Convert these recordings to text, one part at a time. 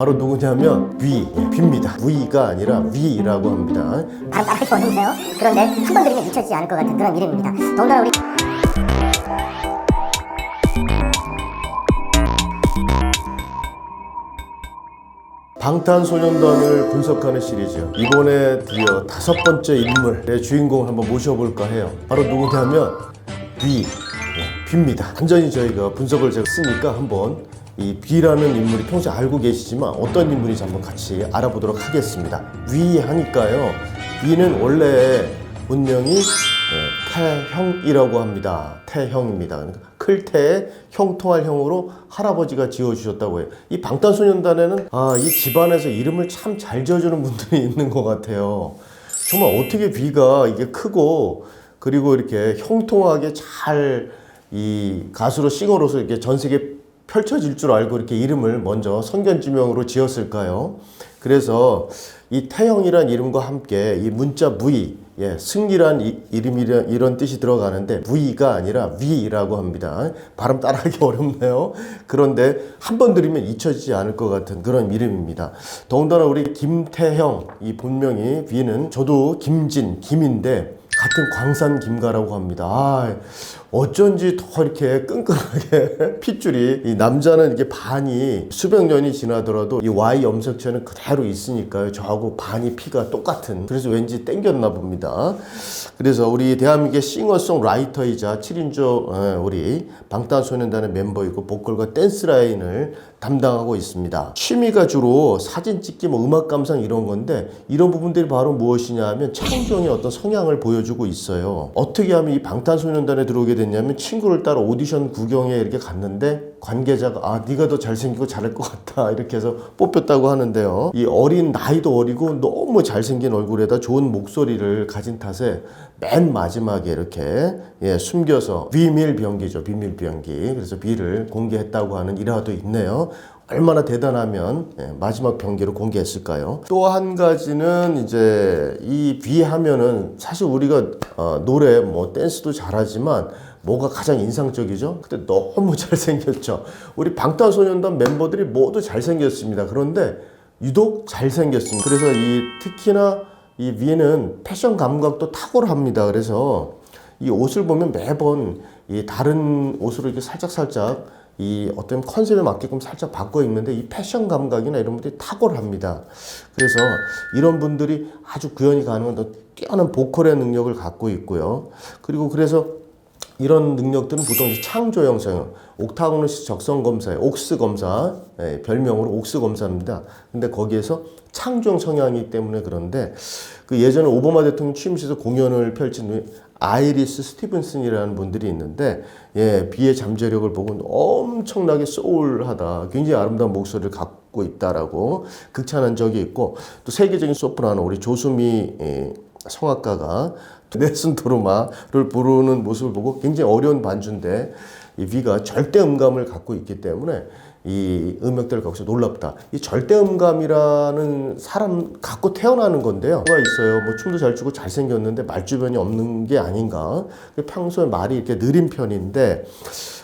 바로 누구냐면 위, 예, 비입니다. 위가 아니라 위라고 합니다. 바로 따라하기 어렵네요. 그런데 한 번 들으면 잊혀지지 않을 것 같은 그런 이름입니다. 더군다나 우리 방탄소년단을 분석하는 시리즈 이번에 드디어 다섯 번째 인물의 주인공을 한번 모셔볼까 해요 바로 누구냐면 비 예, 비입니다 완전히 저희가 분석을 제가 쓰니까 한번 이 비라는 인물이 평소에 알고 계시지만 어떤 인물인지 한번 같이 알아보도록 하겠습니다 위 하니까요 비는 원래 본명이 예, 태형이라고 합니다. 태형입니다. 그러니까 클태의 형통할 형으로 할아버지가 지어주셨다고 해요. 이 방탄소년단에는 아, 이 집안에서 이름을 참 잘 지어주는 분들이 있는 것 같아요. 정말 어떻게 비가 이게 크고 그리고 이렇게 형통하게 잘 이 가수로 싱어로서 이렇게 전 세계 펼쳐질 줄 알고 이렇게 이름을 먼저 선견지명으로 지었을까요? 그래서 이 태형이란 이름과 함께 이 문자 무이, 예, 승리란 이, 이름이 이런 뜻이 들어가는데 무이가 아니라 위라고 합니다. 발음 따라하기 어렵네요. 그런데 한 번 들으면 잊혀지지 않을 것 같은 그런 이름입니다. 더군다나 우리 김태형 이 본명이 위는 저도 김진, 김인데 같은 광산 김가라고 합니다. 아, 어쩐지 더 이렇게 끈끈하게 핏줄이 이 남자는 이게 반이 수백 년이 지나더라도 이 Y 염색체는 그대로 있으니까요. 저하고 반이 피가 똑같은 그래서 왠지 땡겼나 봅니다. 그래서 우리 대한민국의 싱어송라이터이자 7인조 우리 방탄소년단의 멤버이고 보컬과 댄스 라인을 담당하고 있습니다. 취미가 주로 사진 찍기, 뭐 음악 감상 이런 건데 이런 부분들이 바로 무엇이냐 하면 창조의 어떤 성향을 보여주고 있어요. 어떻게 하면 이 방탄소년단에 들어오게 됐냐면 친구를 따라 오디션 구경에 이렇게 갔는데 관계자가 아 네가 더 잘생기고 잘할 것 같다 이렇게 해서 뽑혔다고 하는데요. 이 어린 나이도 어리고 너무 잘생긴 얼굴에다 좋은 목소리를 가진 탓에 맨 마지막에 이렇게 예, 숨겨서 비밀 병기죠 비밀 병기 그래서 비를 공개했다고 하는 일화도 있네요. 얼마나 대단하면 예, 마지막 병기로 공개했을까요? 또 한 가지는 이제 이 비하면은 사실 우리가 어, 노래 뭐 댄스도 잘하지만 뭐가 가장 인상적이죠? 그때 너무 잘생겼죠. 우리 방탄소년단 멤버들이 모두 잘생겼습니다. 그런데 유독 잘생겼습니다. 그래서 이 특히나 이 위는 패션 감각도 탁월합니다. 그래서 이 옷을 보면 매번 이 다른 옷으로 이렇게 살짝 살짝 이 어떤 컨셉에 맞게끔 살짝 바꿔 입는데 이 패션 감각이나 이런 분들이 탁월합니다. 그래서 이런 분들이 아주 구현이 가능한 또 뛰어난 보컬의 능력을 갖고 있고요. 그리고 그래서 이런 능력들은 보통 이제 창조 영상, 옥타고니스 적성 검사에 옥스 검사, 예, 별명으로 옥스 검사입니다. 근데 거기에서 창조형 성향이기 때문에 그런데 그 예전에 오바마 대통령 취임식에서 공연을 펼친 아이리스 스티븐슨이라는 분들이 있는데 예, 비의 잠재력을 보고 엄청나게 소울하다. 굉장히 아름다운 목소리를 갖고 있다라고 극찬한 적이 있고 또 세계적인 소프라노 우리 조수미 예, 성악가가 넬슨 도르마를 부르는 모습을 보고 굉장히 어려운 반주인데 이 위가 절대 음감을 갖고 있기 때문에 이 음역대를 갖고서 놀랍다. 이 절대 음감이라는 사람 갖고 태어나는 건데요. 뭐가 있어요. 뭐 춤도 잘 추고 잘 생겼는데 말 주변이 없는 게 아닌가. 평소에 말이 이렇게 느린 편인데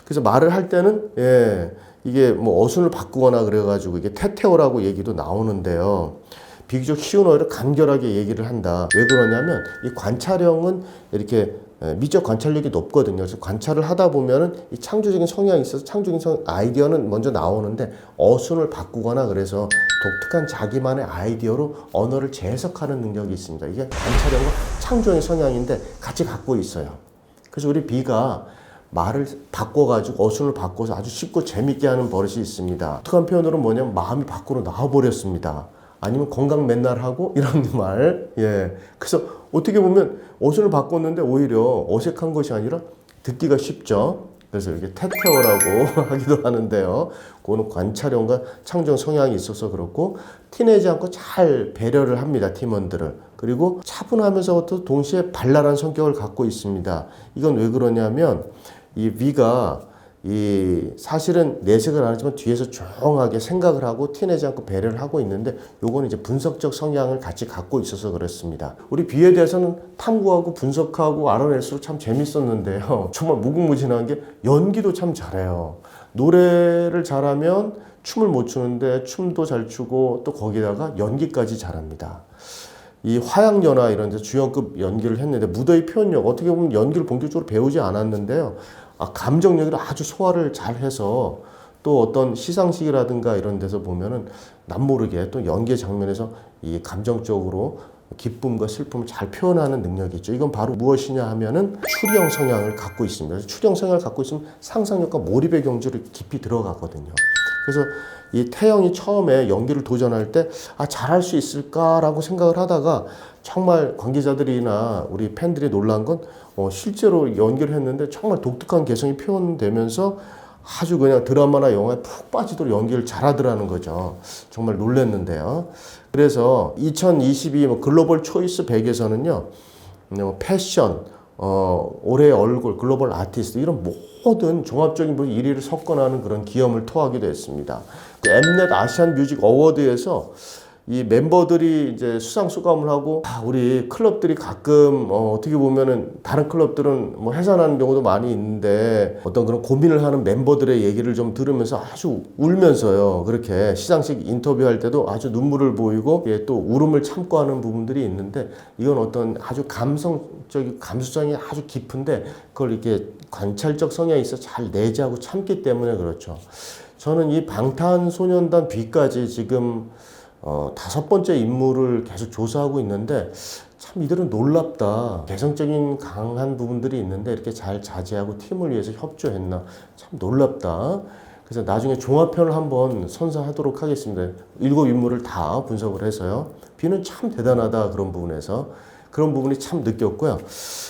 그래서 말을 할 때는 예 이게 뭐 어순을 바꾸거나 그래가지고 이게 태태오라고 얘기도 나오는데요. 비교적 쉬운 어휘를 간결하게 얘기를 한다. 왜 그러냐면 이 관찰형은 이렇게 미적 관찰력이 높거든요. 그래서 관찰을 하다 보면은 이 창조적인 성향이 있어서 창조적인 성, 아이디어는 먼저 나오는데 어순을 바꾸거나 그래서 독특한 자기만의 아이디어로 언어를 재해석하는 능력이 있습니다. 이게 관찰형과 창조적인 성향인데 같이 갖고 있어요. 그래서 우리 비가 말을 바꿔가지고 어순을 바꿔서 아주 쉽고 재밌게 하는 버릇이 있습니다. 독특한 표현으로 뭐냐면 마음이 밖으로 나와버렸습니다. 아니면 건강 맨날 하고 이런 말. 예. 그래서 어떻게 보면 어순을 바꿨는데 오히려 어색한 것이 아니라 듣기가 쉽죠. 그래서 이렇게 태태어라고 하기도 하는데요. 그거는 관찰형과 창정 성향이 있어서 그렇고 티내지 않고 잘 배려를 합니다. 팀원들을. 그리고 차분하면서부터 동시에 발랄한 성격을 갖고 있습니다. 이건 왜 그러냐면 이 위가 이 사실은 내색을 안 하지만 뒤에서 조용하게 생각을 하고 티내지 않고 배려를 하고 있는데 요거는 이제 분석적 성향을 같이 갖고 있어서 그렇습니다. 우리 비에 대해서는 탐구하고 분석하고 알아낼수록 참 재밌었는데요. 정말 무궁무진한 게 연기도 참 잘해요. 노래를 잘하면 춤을 못 추는데 춤도 잘 추고 또 거기다가 연기까지 잘합니다. 이 화양연화 이런 데 주연급 연기를 했는데 무더위 표현력 어떻게 보면 연기를 본격적으로 배우지 않았는데요. 아, 감정력을 아주 소화를 잘 해서 또 어떤 시상식이라든가 이런 데서 보면은 남모르게 또 연기 장면에서 이 감정적으로 기쁨과 슬픔을 잘 표현하는 능력이 있죠. 이건 바로 무엇이냐 하면은 추령 성향을 갖고 있습니다. 추령 성향을 갖고 있으면 상상력과 몰입의 경지를 깊이 들어가거든요. 그래서 이 태영이 처음에 연기를 도전할 때 아, 잘할 수 있을까라고 생각을 하다가 정말 관계자들이나 우리 팬들이 놀란 건 어, 실제로 연기를 했는데 정말 독특한 개성이 표현되면서 아주 그냥 드라마나 영화에 푹 빠지도록 연기를 잘하더라는 거죠. 정말 놀랐는데요. 그래서 2022뭐 글로벌 초이스 100에서는요, 뭐 패션, 어, 올해의 얼굴, 글로벌 아티스트 이런 모든 종합적인 뭐 1위를 석권하는 그런 기염을 토하기도 했습니다. 그 엠넷 아시안 뮤직 어워드에서 이 멤버들이 이제 수상 소감을 하고 아, 우리 클럽들이 가끔 어, 어떻게 보면은 다른 클럽들은 뭐 해산하는 경우도 많이 있는데 어떤 그런 고민을 하는 멤버들의 얘기를 좀 들으면서 아주 울면서요 그렇게 시상식 인터뷰할 때도 아주 눈물을 보이고 예, 또 울음을 참고 하는 부분들이 있는데 이건 어떤 아주 감성적인 감수성이 아주 깊은데 그걸 이렇게 관찰적 성향이 있어 잘 내재하고 참기 때문에 그렇죠. 저는 이 방탄소년단 B까지 지금 어, 다섯 번째 인물을 계속 조사하고 있는데 참 이들은 놀랍다. 개성적인 강한 부분들이 있는데 이렇게 잘 자제하고 팀을 위해서 협조했나 참 놀랍다. 그래서 나중에 종합편을 한번 선사하도록 하겠습니다. 일곱 인물을 다 분석을 해서요. 비는 참 대단하다 그런 부분에서 그런 부분이 참 느꼈고요.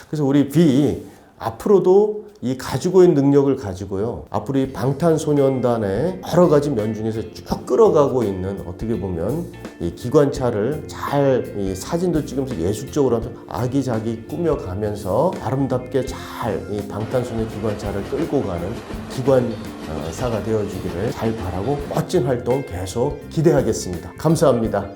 그래서 우리 비 앞으로도 이 가지고 있는 능력을 가지고요. 앞으로 이 방탄소년단의 여러 가지 면 중에서 쭉 끌어가고 있는 어떻게 보면 이 기관차를 잘 이 사진도 찍으면서 예술적으로 하면서 아기자기 꾸며가면서 아름답게 잘 이 방탄소년 기관차를 끌고 가는 기관사가 되어주기를 잘 바라고 멋진 활동 계속 기대하겠습니다. 감사합니다.